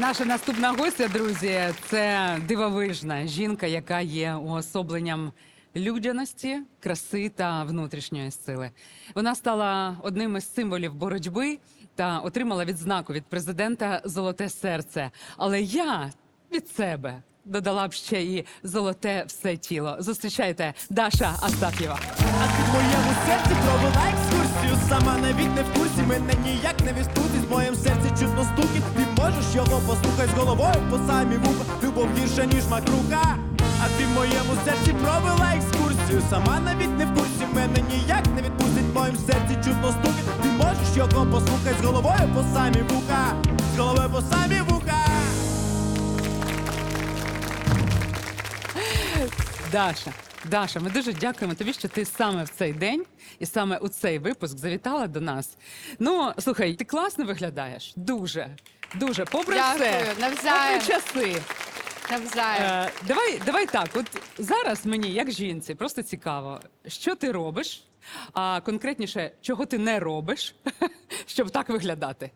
Наша наступна гостя, друзі, це дивовижна жінка, яка є уособленням людяності, краси та внутрішньої сили. Вона стала одним із символів боротьби та отримала відзнаку від президента Золоте серце. Але я від себе додала б ще і золоте все тіло. Зустрічайте Даша Астаф'єва. А ти моєму серці провела екскурсію Сама навіть не в курсі, мене ніяк не відпустить В моєму серці чутно стукіт можеш його послухай з головою по самі вуха. Любов гірша, ніж макруха А ти в моєму серці провела екскурсію. Сама навіть не в курсі, мене ніяк не відпустить. В моєму серці чутно стукіт Ти можеш його послухай з головою по самі вуха. З головою по самі вуха. Даша, Даша, ми дуже дякуємо тобі, що ти саме в цей день і саме у цей випуск завітала до нас. Ну, слухай, ти класно виглядаєш. Дуже, дуже. Попри Дякую, все, навзаєм. попри часи. Навзаєм. Е, давай, давай так. От зараз мені, як жінці, просто цікаво, що ти робиш, а конкретніше, чого ти не робиш, щоб так виглядати.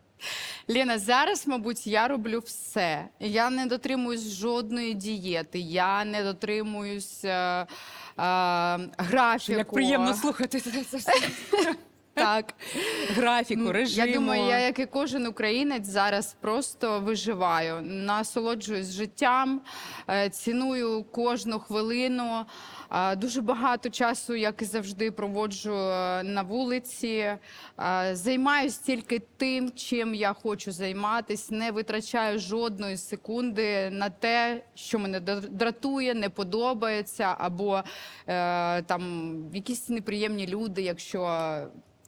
Ліна, зараз, мабуть, я роблю все. Я не дотримуюсь жодної дієти, я не дотримуюсь е, е, графіку. Як приємно слухати це, це все. Так. графіку, режиму. Я думаю, я, як і кожен українець, зараз просто виживаю, насолоджуюсь життям, е, ціную кожну хвилину. Е, Дуже багато часу, як і завжди, проводжу е, на вулиці. Займаюсь тільки тим, чим я хочу займатися. Не витрачаю жодної секунди на те, що мене др- дратує, не подобається, або там якісь неприємні люди, якщо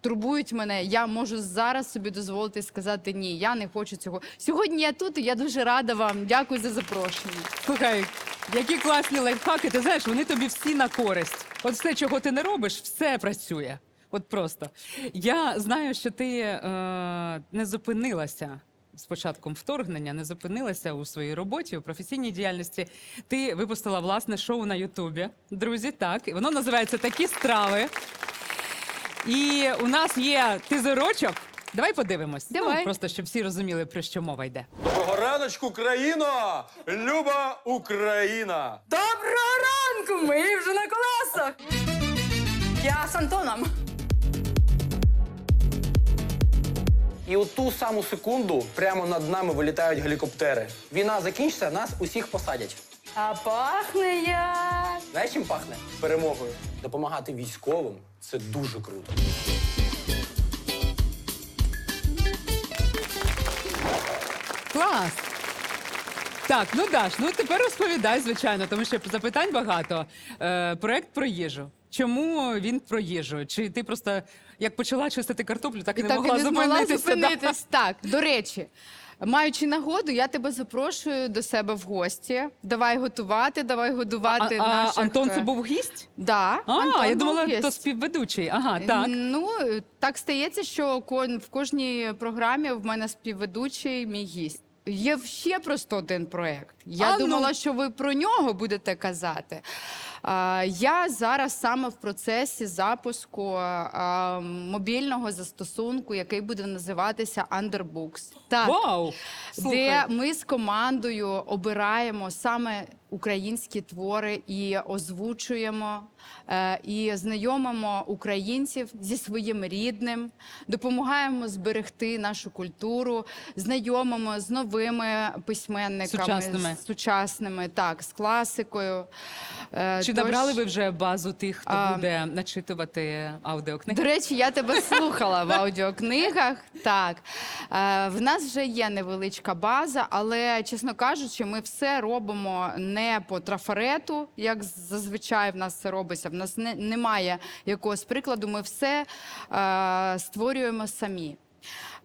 турбують мене, я можу зараз собі дозволити сказати ні, я не хочу цього. Сьогодні я тут і я дуже рада вам. Дякую за запрошення. Слухай, які класні лайфхаки, ти знаєш, вони тобі всі на користь. От все, чого ти не робиш, все працює. От просто. Я знаю, що ти е, не зупинилася з початком вторгнення, не зупинилася у своїй роботі, у професійній діяльності. Ти випустила власне шоу на Ютубі. Друзі, так. І воно називається Такі страви. І у нас є тизерочок. Давай подивимось. Ну, просто щоб всі розуміли, про що мова йде. Доброго раночку, країно! Люба Україна! Доброго ранку! Ми вже на колесах! Я з Антоном. І у ту саму секунду прямо над нами вилітають гелікоптери. Війна закінчиться, нас усіх посадять. А пахне як. Знаєш, чим пахне? Перемогою. Допомагати військовим це дуже круто. Клас! Так, ну Даш, ну тепер розповідай, звичайно, тому що запитань багато. Е, проект про їжу. Чому він про їжу? Чи ти просто як почала чистити картоплю, так і, не так могла і не змогла зупинитися? да? зупинитись. Так, до речі. Маючи нагоду, я тебе запрошую до себе в гості. Давай готувати, давай годувати а наших... Антон це е, був гість? Да, А, Антон я був думала, гість. то співведучий. Ага, так. Ну, так стається, що в кожній програмі в мене співведучий мій гість. Є ще просто один проект. Я А, ну. думала, що ви про нього будете казати. Я зараз саме в процесі запуску мобільного застосунку, який буде називатися Underbooks. Так, Вау! Слухай. де ми з командою обираємо саме українські твори і озвучуємо, е, і знайомимо українців зі своїм рідним, допомагаємо зберегти нашу культуру, знайомимо з новими письменниками, Сучасними. з сучасними, так, з класикою. Е, Чи тож- набрали ви вже базу тих, хто А, буде начитувати аудіокниги? До речі, я тебе слухала в аудіокнигах. Так, е, в нас вже є невеличка база, але чесно кажучи, ми все робимо не по трафарету, як зазвичай в нас це робиться. В нас не, немає якогось прикладу. Ми все е, створюємо самі.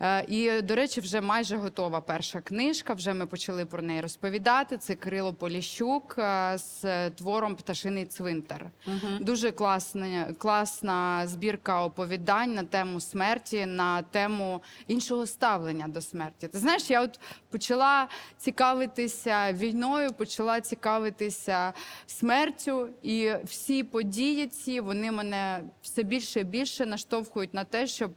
Е, І, до речі, вже майже готова перша книжка. Вже ми почали про неї розповідати. Це Кирило Поліщук е, з твором Пташиний цвинтар. Дуже класна, класна збірка оповідань на тему смерті, на тему іншого ставлення до смерті. Ти знаєш, я от почала цікавитися війною, почала цікавитися смертю, і всі події ці вони мене все більше і більше наштовхують на те, щоб.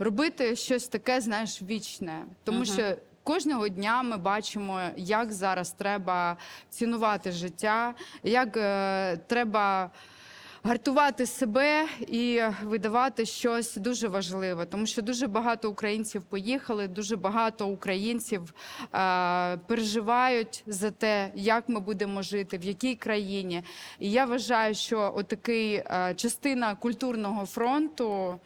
Робити щось таке, знаєш, вічне. Тому що Кожного дня ми бачимо, як зараз треба цінувати життя, як е, треба гартувати себе і видавати щось дуже важливе, тому що дуже багато українців поїхали, дуже багато українців е, переживають за те, як ми будемо жити, в якій країні. І я вважаю, що отакий е, частина культурного фронту.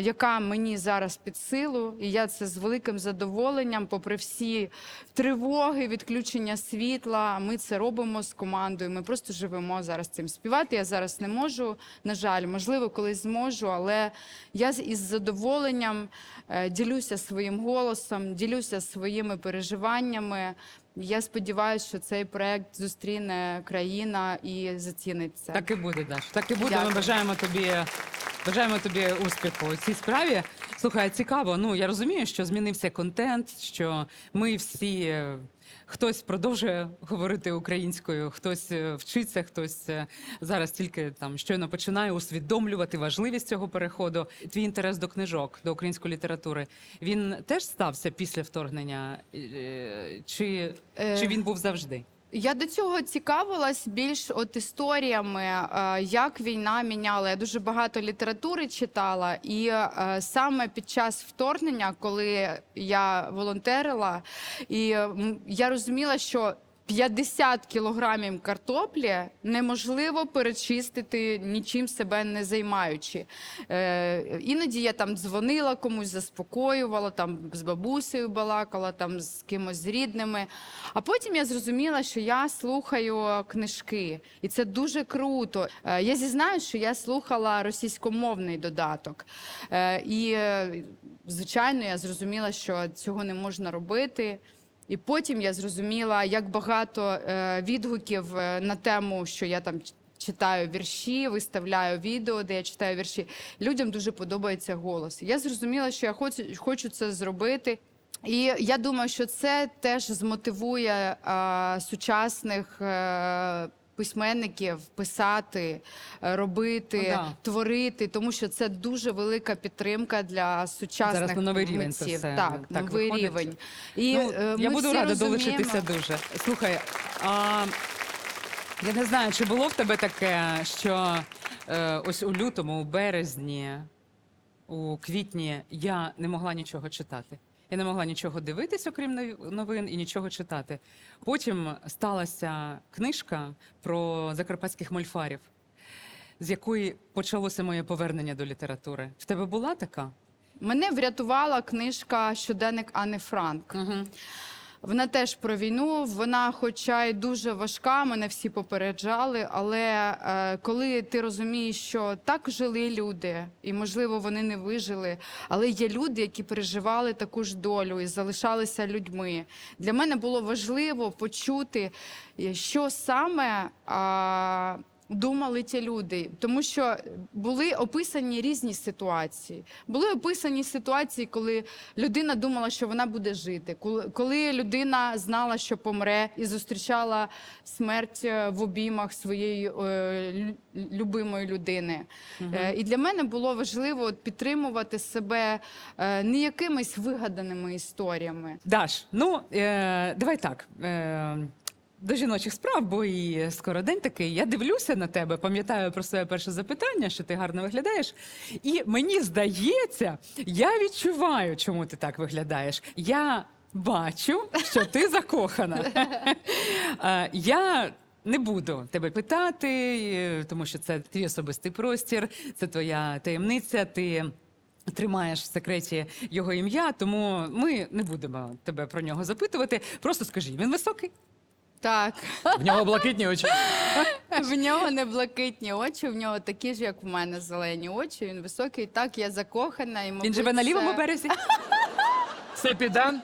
Яка мені зараз під силу, і я це з великим задоволенням, попри всі тривоги, відключення світла. Ми це робимо з командою. Ми просто живемо зараз цим. Співати я зараз не можу. На жаль, можливо, колись зможу, але я із задоволенням е, ділюся своїм голосом, ділюся своїми переживаннями. Я сподіваюся, що цей проект зустріне країна і зацінить це. Так і буде, Даш. Так і буде. Ми бажаємо тобі. Бажаємо тобі успіху у цій справі. Слухай, цікаво. Ну я розумію, що змінився контент, що ми всі е, хтось продовжує говорити українською, хтось е, вчиться, хтось е, зараз тільки там щойно починає усвідомлювати важливість цього переходу. Твій інтерес до книжок, до української літератури. Він теж стався після вторгнення, Е, чи, чи він був завжди? Я до цього цікавилась більш от історіями, е, як війна міняла. Я дуже багато літератури читала, і е, саме під час вторгнення, коли я волонтерила, і я розуміла, що 50 кілограмів картоплі неможливо перечистити нічим себе не займаючи. Е, іноді я там дзвонила комусь, заспокоювала, там з бабусею балакала, там з кимось з рідними. А потім я зрозуміла, що я слухаю книжки, і це дуже круто. Е, я зізнаю, що я слухала російськомовний додаток. Е, і, е, звичайно, я зрозуміла, що цього не можна робити. І потім я зрозуміла, як багато е, відгуків е, на тему, що я там читаю вірші, виставляю відео, де я читаю вірші. Людям дуже подобається голос. Я зрозуміла, що я хочу, хочу це зробити. І я думаю, що це теж змотивує е, сучасних. Е, Письменників писати, е, робити, Ну да. творити, тому що це дуже велика підтримка для сучасних Зараз на новий рівень це все Так, так новий виходить. рівень. І ну, е, я буду всі рада розуміємо- долучитися дуже. Слухай, а, я не знаю, чи було в тебе таке, що е, ось у лютому, у березні, у квітні я не могла нічого читати. Я не могла нічого дивитись, окрім новин, і нічого читати. Потім сталася книжка про закарпатських мольфарів, з якої почалося моє повернення до літератури. В тебе була така? Мене врятувала книжка Щоденник Анни Франк. Угу. Вона теж про війну. Вона, хоча й дуже важка, мене всі попереджали. Але е, коли ти розумієш, що так жили люди, і можливо вони не вижили, але є люди, які переживали таку ж долю і залишалися людьми. Для мене було важливо почути, е, що саме. А, Думали ті люди, тому що були описані різні ситуації. Були описані ситуації, коли людина думала, що вона буде жити, коли- людина знала, що помре, і зустрічала смерть е, в обіймах своєї е, любимої людини. Е, І для мене було важливо підтримувати себе е, не якимись вигаданими історіями. Даш, ну е, давай так. Е, до жіночих справ, бо і скоро день такий. Я дивлюся на тебе, пам'ятаю про своє перше запитання, що ти гарно виглядаєш. І мені здається, я відчуваю, чому ти так виглядаєш. Я бачу, що ти закохана. Я не буду тебе питати, тому що це твій особистий простір, це твоя таємниця. Ти тримаєш в секреті його ім'я, тому ми не будемо тебе про нього запитувати. Просто скажи, він високий. Так, В нього блакитні очі. в нього не блакитні очі, в нього такі ж, як в мене, зелені очі. Він високий. Так, я закохана. І, Він мабуть, живе на лівому це- березі. Це підан.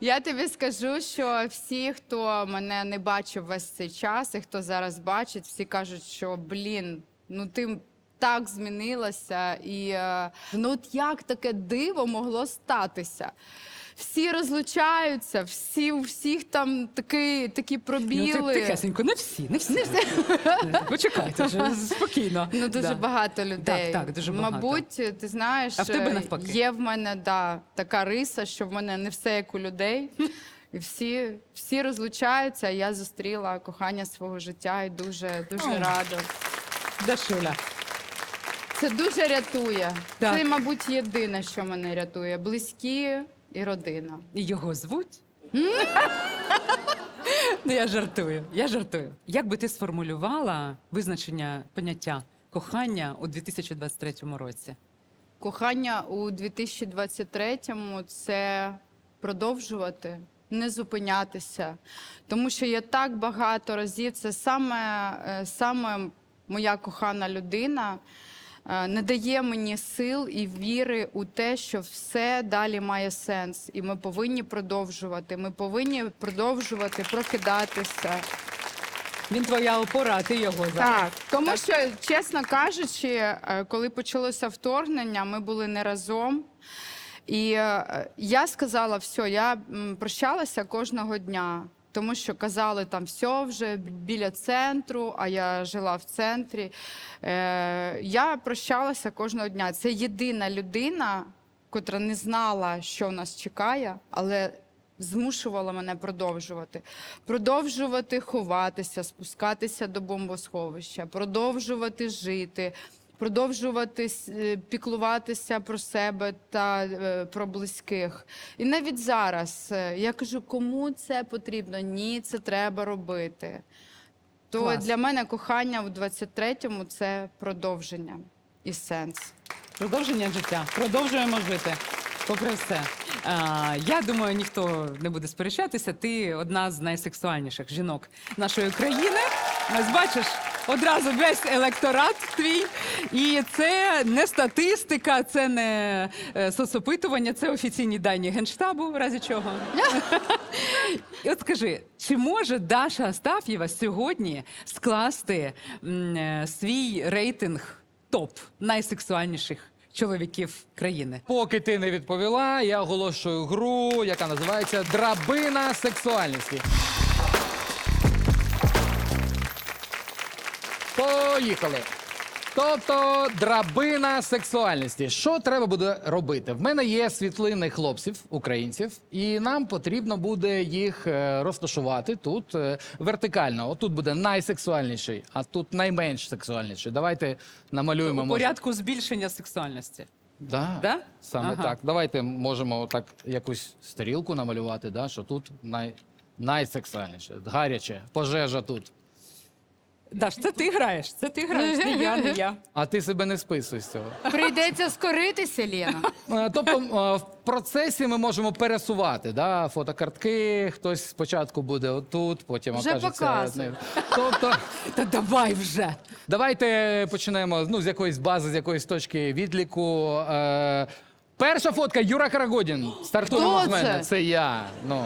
Я тобі скажу, що всі, хто мене не бачив весь цей час, і хто зараз бачить, всі кажуть, що блін, ну ти так змінилася, і е, ну от як таке диво могло статися? Всі розлучаються, всі у всіх там такі, такі Ну, пробіли. ти тихесенько, не всі, не всі. Почекайте вже спокійно. Ну, дуже Да. багато людей. Так, так, дуже багато. Мабуть, ти знаєш, А в тебе е, навпаки? є в мене да, така риса, що в мене не все як у людей. І всі, всі розлучаються. а Я зустріла кохання свого життя і дуже, дуже О. рада. Дашуля. Це дуже рятує. Так. Це, мабуть, єдине, що мене рятує. Близькі і родина. І його звуть? ну, я жартую. Я жартую. Як би ти сформулювала визначення поняття кохання у 2023 році? Кохання у 2023-му це продовжувати, не зупинятися. Тому що я так багато разів, це саме, е, саме моя кохана людина не дає мені сил і віри у те, що все далі має сенс. І ми повинні продовжувати. Ми повинні продовжувати прокидатися. Він твоя опора, а ти його зараз. Так, тому що, чесно кажучи, е, коли почалося вторгнення, ми були не разом. І е, я сказала, все, я прощалася кожного дня, тому що казали там все вже біля центру, а я жила в центрі. Е, я прощалася кожного дня. Це єдина людина, котра не знала, що нас чекає, але змушувала мене продовжувати. Продовжувати ховатися, спускатися до бомбосховища, продовжувати жити, продовжувати е, піклуватися про себе та е, про близьких. І навіть зараз е, я кажу, кому це потрібно? Ні, це треба робити. То Клас. для мене кохання у 23-му це продовження і сенс. Продовження життя. Продовжуємо жити. Попри все. А, я думаю, ніхто не буде сперечатися. Ти одна з найсексуальніших жінок нашої країни. Бачиш, одразу весь електорат твій. І це не статистика, це не е, соцопитування, це офіційні дані Генштабу, в разі чого. І от скажи, чи може Даша Астаф'єва сьогодні скласти е, свій рейтинг топ найсексуальніших чоловіків країни? Поки ти не відповіла, я оголошую гру, яка називається Драбина сексуальності. Поїхали. Тобто драбина сексуальності. Що треба буде робити? В мене є світлини хлопців, українців, і нам потрібно буде їх е, розташувати тут е, вертикально. Отут буде найсексуальніший, а тут найменш сексуальніший. Давайте намалюємо. У може. порядку збільшення сексуальності. Да, Да? Саме Ага. так. Давайте можемо так якусь стрілку намалювати, да, що тут най, найсексуальніше, гаряче, пожежа тут. Даш, це ти граєш, це ти граєш, не я, не я. А ти себе не списуй з цього. Прийдеться скоритися, Лена. Е, Тобто е, в процесі ми можемо пересувати да, фотокартки, хтось спочатку буде отут, потім Вже окажеться. показуй. не- Тобто, Та давай вже. давайте почнемо ну, з якоїсь бази, з якоїсь точки відліку. Е, перша фотка Юра Карагодін. Стартуємо Хто з мене. це? Це я. Ну,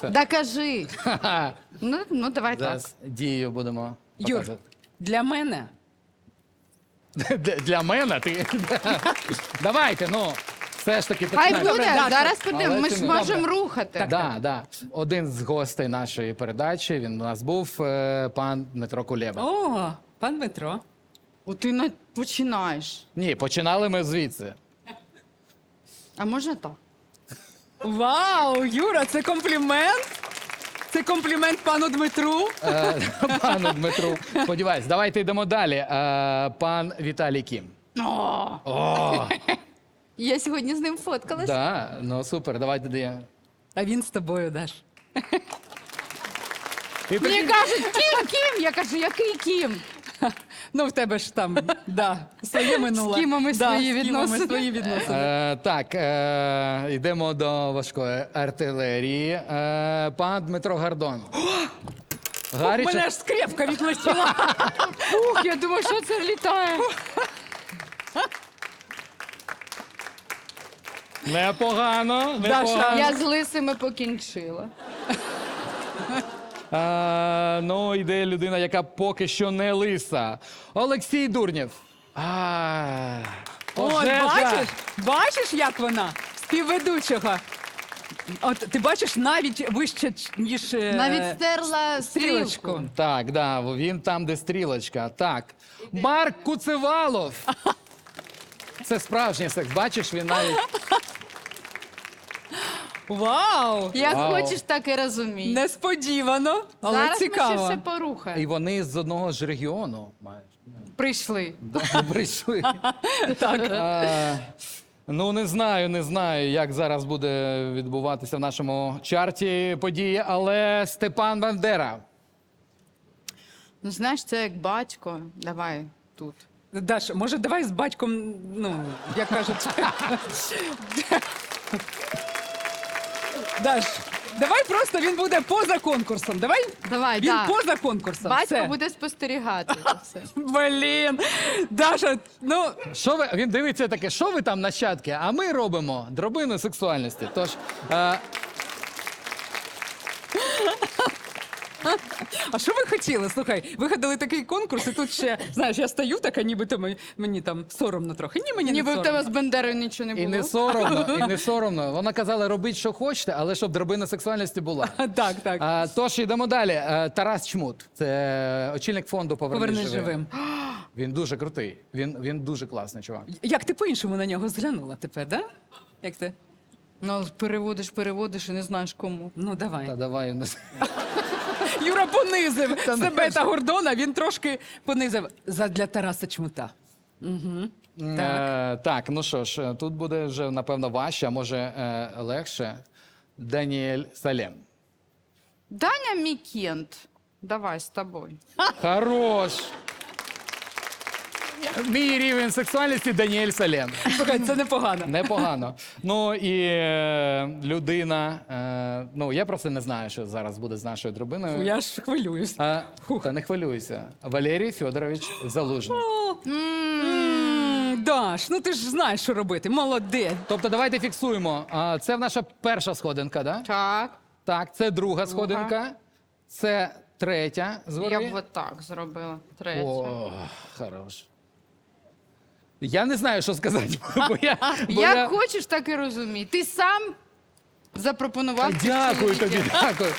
це. Да кажи. Ну, ну давай так. Зараз дію будемо. Юр, показувати. для мене Д- Для мене ти. Давайте, ну. Все ж таки Хай буде, Даша. зараз. Але Ми ж не- можемо Добре. рухати. Да, да. Один з гостей нашої передачі. Він у нас був е, пан Дмитро Кулеба. О, пан Дмитро. О, ти на- починаєш. Ні, починали ми звідси. А можна так? Вау, Юра, це комплімент. Це комплімент пану Дмитру. Е, Пану Дмитру. Сподіваюсь, давайте йдемо далі. Е, Пан Віталій Кім. О, О, я сьогодні з ним фоткалась. да, ну супер, давайте даємо. А він з тобою, Даш. І Мені прикинь, кажуть, Кім, Кім. Я кажу, який Кім? Ну, в тебе ж там, да, своє минуле. З кімами да, свої з кімами відносини. свої відносини. Е, так, е, йдемо до важкої артилерії. Е, пан Дмитро Гардон. Гаряче. Мене ж скрепка відлетіла. Ух, я думаю, що це літає. Непогано. Даша, непогано. Я з лисими покінчила. Е, ну, йде людина, яка поки що не лиса. Олексій Дурнєв. А, Ой, пожежа. бачиш, бачиш, як вона? Співведучого. От ти бачиш навіть вище, ч- ніж е, Навіть стерла стрілочку. стрілку. Так, да, він там, де стрілочка. Так. Марк Куцевалов. Це справжній секс. Бачиш, він навіть. Вау! Як Вау. хочеш, так і розумій. Несподівано, але Зараз ми цікаво. ще все порухаємо. І вони з одного ж регіону мають. Прийшли. Да, Прийшли. Так. А, Ну, не знаю, не знаю, як зараз буде відбуватися в нашому чарті події, але Степан Бандера. Ну, знаєш, це як батько. Давай тут. Даш, може, давай з батьком, ну, як кажуть. Даш, давай просто він буде поза конкурсом. Давай Давай, він да. поза конкурсом. Батько Все. буде спостерігати. все. Блін. Даша, ну Що ви він дивиться таке, що ви там нащадки? А ми робимо дробину сексуальності. Тож е, а що ви хотіли? Слухай, вигадали такий конкурс, і тут ще знаєш, я стою така, ніби мені, мені там соромно трохи. Ні, мені Ніби не в тебе з Бендерою нічого не і було. не соромно, і не соромно. Вона казала, робіть, що хочете, але щоб дробина сексуальності була. Так, так. А, тож йдемо далі. Е, Тарас Чмут, це очільник фонду Повернись, Повернись живим. Він дуже крутий. Він, він дуже класний чувак. Як ти по-іншому на нього зглянула тепер, да? Як ти? Ну, переводиш, переводиш і не знаєш кому. Ну давай. Та давай. Юра понизив себе та Гордона, він трошки понизив задля Тараса Чмута. Так. Е, так, ну що ж, тут буде вже напевно важче, а може е, легше. Даніель Салем. Даня Мікент. Давай з тобою. Хорош. Мій рівень сексуальності Даніель Салем. Слухай, це непогано. Непогано. Ну і е, людина. Е, ну я просто не знаю, що зараз буде з нашою дробиною. Я ж хвилююсь. А, та не хвилюйся. Валерій Федорович Залужний. М, Даш, ну ти ж знаєш, що робити. Молодець. Тобто, давайте фіксуємо. А, це наша перша сходинка, да? Так. Так, це друга сходинка. Це третя згори. Я б отак зробила. Третє. О, хорош. Я не знаю, що сказати. Бо я, бо Як я... хочеш, так і розумій. Ти сам запропонував. ці Дякую тобі, дякую.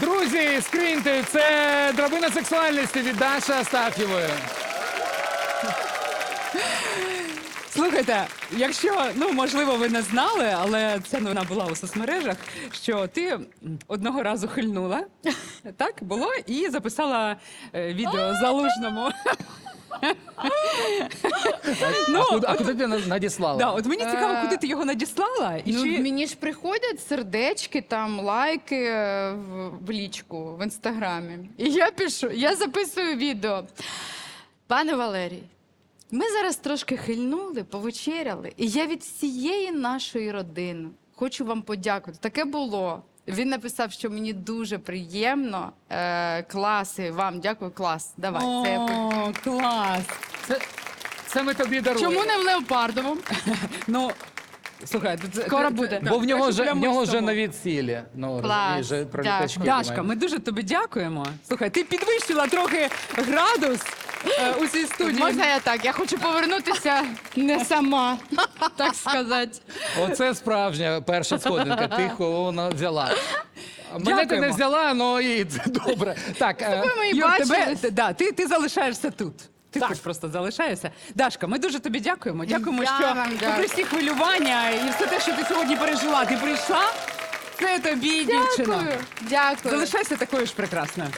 Друзі, скриньте, це драбина сексуальності від Даші Астаф'євої. Слухайте, якщо ну можливо ви не знали, але ця новина була у соцмережах, що ти одного разу хильнула, так було, і записала е, відео залужному. Ну, а, куди, а куди ти надіслала? да, от мені цікаво, Е, куди ти його надіслала, і Ну, чи мені ж приходять сердечки, там лайки е, в, в лічку в інстаграмі. І я пишу, я записую відео. Пане Валерій, ми зараз трошки хильнули, повечеряли, і я від всієї нашої родини хочу вам подякувати. Таке було. Він написав, що мені дуже приємно. Е, класи, вам дякую, клас. Давай. Це я... О, клас. Це, це ми тобі даруємо. Чому не в Леопардовому? Ну слухай, це, Скоро це- буде. Бо в нього вже, в нього вже на відсілі. Ну, Клас, розумієш, вже про дякую. літачки Дашка, думаємо. ми дуже тобі дякуємо. Слухай, ти підвищила трохи градус е, у цій студії. Можна я так? Я хочу повернутися не сама, так сказати. Оце справжня перша сходинка. Ти вона взяла. Мене ти не Дякуємо. взяла, ну і це добре. Так, е, Юр, тебе, бачили. т- да, ти, ти залишаєшся тут. Ти тут просто залишаєшся. Дашка, ми дуже тобі дякуємо. Дякуємо, Я що вам попри всі хвилювання і все те, що ти сьогодні пережила, ти прийшла. Це тобі, дівчино. Дякую. Дякую. Залишайся такою ж прекрасною.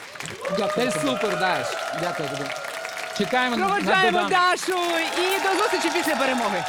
ти супер, Даш. Дякую тобі. Чекаємо на Проводжаємо додам. Дашу і до зустрічі після перемоги.